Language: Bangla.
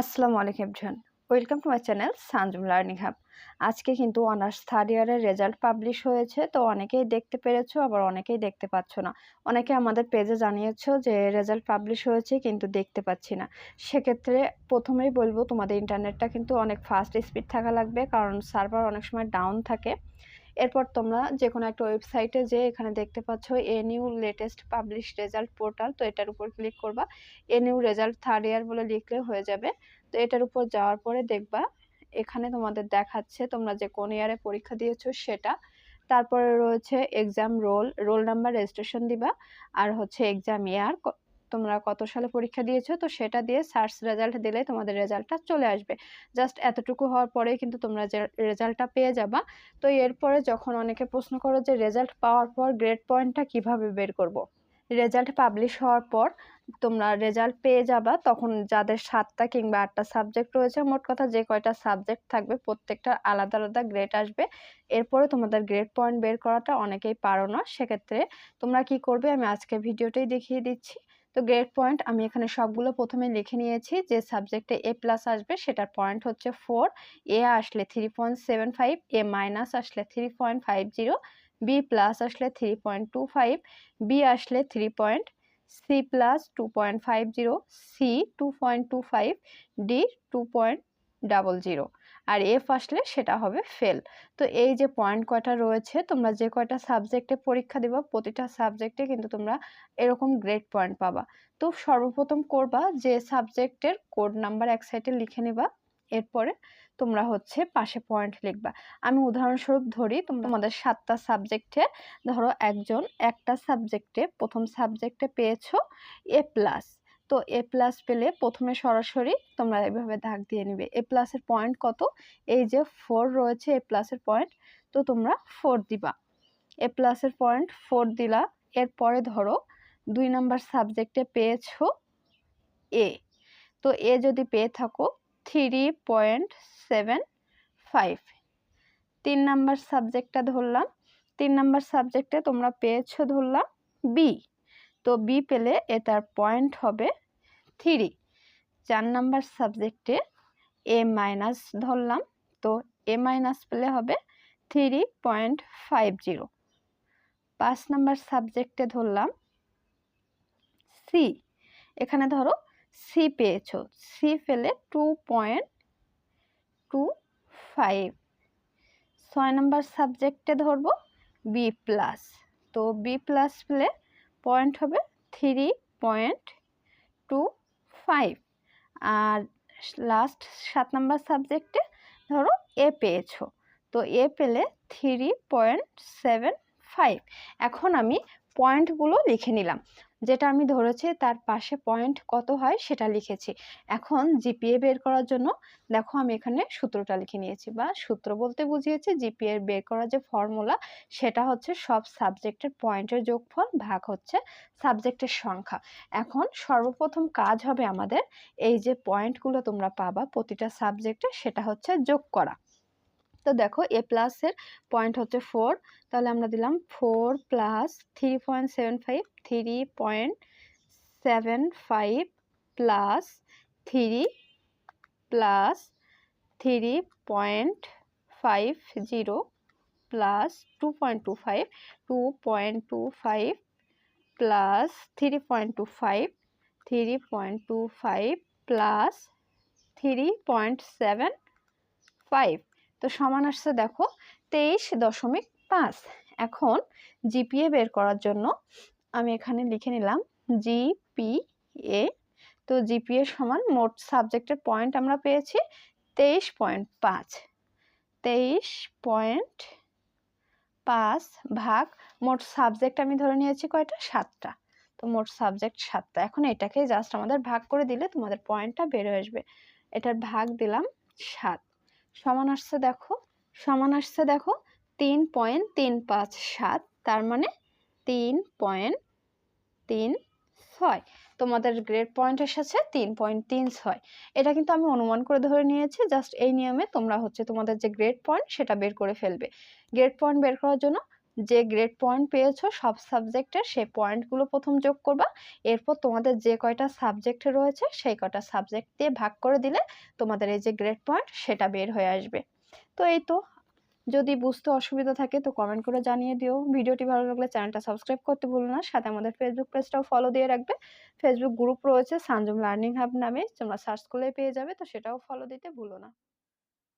আসসালামু আলাইকুম everyone. Welcome to my channel Sanjum learning hub. আজকে কিন্তু অনার্স থার্ড ইয়ারের রেজাল্ট পাবলিশ হয়েছে, তো অনেকেই দেখতে পেরেছ, আবার অনেকেই দেখতে পাচ্ছ না। অনেকে আমাদের পেজে জানিয়েছো যে রেজাল্ট পাবলিশ হয়েছে, কিন্তু দেখতে পাচ্ছি না। সেক্ষেত্রে প্রথমেই বলব, তোমাদের ইন্টারনেটটা কিন্তু অনেক ফাস্ট স্পিড থাকা লাগবে, কারণ সার্ভার অনেক সময় ডাউন থাকে। এরপর তোমরা যে কোনো একটা ওয়েবসাইটে যে এখানে দেখতে পাচ্ছ এ new latest publish result portal তো এটার উপর ক্লিক করবা। এ নিউ রেজাল্ট থার্ড ইয়ার বলে লিখলে হয়ে যাবে। তো এটার উপর যাওয়ার পরে দেখবা, এখানে তোমাদের দেখাচ্ছে তোমরা যে কোন ইয়ারে পরীক্ষা দিয়েছ সেটা। তারপরে রয়েছে exam roll roll number registration দিবা। আর হচ্ছে এক্সাম ইয়ার তোমরা কত সালে পরীক্ষা দিয়েছ, তো সেটা দিয়ে সার্চ রেজাল্ট দিলে তোমাদের রেজাল্টটা চলে আসবে। জাস্ট এতটুকু হওয়ার পরেই কিন্তু তোমরা রেজাল্টটা পেয়ে যাবা। তো এরপরে যখন অনেকে প্রশ্ন করো যে রেজাল্ট পাওয়ার পর গ্রেড পয়েন্টটা কীভাবে বের করব। রেজাল্ট পাবলিশ হওয়ার পর তোমরা রেজাল্ট পেয়ে যাবা, তখন যাদের সাতটা কিংবা আটটা সাবজেক্ট রয়েছে, মোট কথা যে কয়টা সাবজেক্ট থাকবে, প্রত্যেকটা আলাদা আলাদা গ্রেড আসবে। এরপরে তোমাদের গ্রেড পয়েন্ট বের করাটা অনেকেই পারো না। সেক্ষেত্রে তোমরা কি করবে? আমি আজকে ভিডিওটাই দেখিয়ে দিচ্ছি। তো গ্রেড পয়েন্ট আমি এখানে সবগুলো প্রথমে লিখে নিয়েছি, যে সাবজেক্টে এ প্লাস আসবে সেটার পয়েন্ট হচ্ছে ফোর এ আসলে three point seven five A minus আসলে three point five zero B plus আসলে three point two five B আসলে three point C plus two point five zero C two point two five D two point double zero আর এফ আসলে সেটা হবে ফেল তো এই যে পয়েন্ট কয়টা রয়েছে, তোমরা যে কয়টা সাবজেক্টে পরীক্ষা দেবা, প্রতিটা সাবজেক্টে কিন্তু তোমরা এরকম গ্রেড পয়েন্ট পাবা। তো সর্বপ্রথম করবা যে সাবজেক্টের কোড নাম্বার এক সাইডে লিখে নেবা, এরপরে তোমরা হচ্ছে পাশে পয়েন্ট লিখবা। আমি উদাহরণস্বরূপ ধরি, তোমরা তোমাদের সাতটা সাবজেক্টে ধরো একজন একটা সাবজেক্টে প্রথম সাবজেক্টে পেয়েছ এ প্লাস তো এ প্লাস পেলে প্রথমে সরাসরি তোমরা এভাবে দাগ দিয়ে নিবে। এ প্লাসের পয়েন্ট কত? এই যে ফোর রয়েছে এ প্লাসের পয়েন্ট তো তোমরা ফোর দিবা। এ প্লাসের পয়েন্ট ফোর দিলা, এরপরে ধরো দুই নাম্বার সাবজেক্টে পেয়েছ এ তো এ যদি পেয়ে থাকো থ্রি পয়েন্ট সেভেন ফাইভ তিন নাম্বার সাবজেক্টটা ধরলাম, তিন নাম্বার সাবজেক্টে তোমরা পেয়েছ ধরলাম বি তো বি পেলে এটার পয়েন্ট হবে থ্রি চার নাম্বার সাবজেক্টে এ মাইনাস ধরলাম, তো এ মাইনাস পেলে হবে থ্রি পয়েন্ট ফাইভ জিরো পাঁচ নাম্বার সাবজেক্টে ধরলাম সি এখানে ধরো সি পেয়েছ সি পেলে টু পয়েন্ট টু ফাইভ ছয় নম্বর সাবজেক্টে ধরবো বি প্লাস তো বি প্লাস পেলে পয়েন্ট হবে থ্রি পয়েন্ট টু ফাইভ। আর লাস্ট সাত নম্বর সাবজেক্টে ধরো এ পেয়েছ। তো এ পেলে থ্রি পয়েন্ট সেভেন ফাইভ এখন আমি পয়েন্টগুলো লিখে নিলাম। যেটা আমি ধরেছি তার পাশে পয়েন্ট কত হয় সেটা লিখেছি। এখন জিপিএ বের করার জন্য দেখো আমি এখানে সূত্রটা লিখে নিয়েছি বা সূত্র বলতে বুঝিয়েছি জিপিএ বের করার যে ফর্মুলা সেটা হচ্ছে সব সাবজেক্টের পয়েন্টের যোগফল ভাগ হচ্ছে সাবজেক্টের সংখ্যা। এখন সর্বপ্রথম কাজ হবে আমাদের এই যে পয়েন্টগুলো তোমরা পাবা প্রতিটা সাবজেক্টে সেটা হচ্ছে যোগ করা। তো দেখো এ প্লাসের পয়েন্ট হচ্ছে ফোর তাহলে আমরা দিলাম four plus three point seven five three point seven five plus three plus three point five zero plus two point two five two point two five plus three point two five three point two five plus three point seven five তো সমান আসছে দেখো তেইশ দশমিক পাঁচ। এখন জিপিএ বের করার জন্য আমি এখানে লিখে নিলাম জিপিএ। তো জিপিএ সমান মোট সাবজেক্টের পয়েন্ট আমরা পেয়েছি তেইশ পয়েন্ট পাঁচ। তেইশ পয়েন্ট পাঁচ ভাগ মোট সাবজেক্ট আমি ধরে নিয়েছি কয়টা? সাতটা। তো মোট সাবজেক্ট সাতটা। এখন এটাকে জাস্ট আমাদের ভাগ করে দিলে তোমাদের পয়েন্টটা বেরো আসবে। এটার ভাগ দিলাম সাত। সমান আসছে দেখো, সমান আসছে দেখো তিন পয়েন্ট তিন পাঁচ সাত, তার মানে তিন পয়েন্ট তিন ছয়। তোমাদের গ্রেড পয়েন্ট এসেছে তিন পয়েন্ট তিন ছয়। এটা কিন্তু আমি অনুমান করে ধরে নিয়েছি জাস্ট এই নিয়মে তোমরা হচ্ছে তোমাদের যে গ্রেড পয়েন্ট সেটা বের করে ফেলবে। গ্রেড পয়েন্ট বের করার জন্য যে গ্রেড পয়েন্ট পেয়েছ, সব সাবজেক্টের সেই পয়েন্টগুলো প্রথম যোগ করবা। এরপর তোমাদের যে কয়টা সাবজেক্ট রয়েছে, সেই কয়টা সাবজেক্ট দিয়ে ভাগ করে দিলে তোমাদের এই যে গ্রেড পয়েন্ট সেটা বের হয়ে আসবে। তো এই তো। যদি বুঝতে অসুবিধা থাকে তো কমেন্ট করে জানিয়ে দিও। ভিডিওটি ভালো লাগলে চ্যানেলটা সাবস্ক্রাইব করতে ভুলো না। সাথে আমাদের ফেসবুক পেজটাও ফলো দিয়ে রাখবে। ফেসবুক গ্রুপ রয়েছে সানজুম লার্নিং হাব নামে। তোমরা সার্চ করলে পেয়ে যাবে, তো সেটাও ফলো দিতে ভুলো না।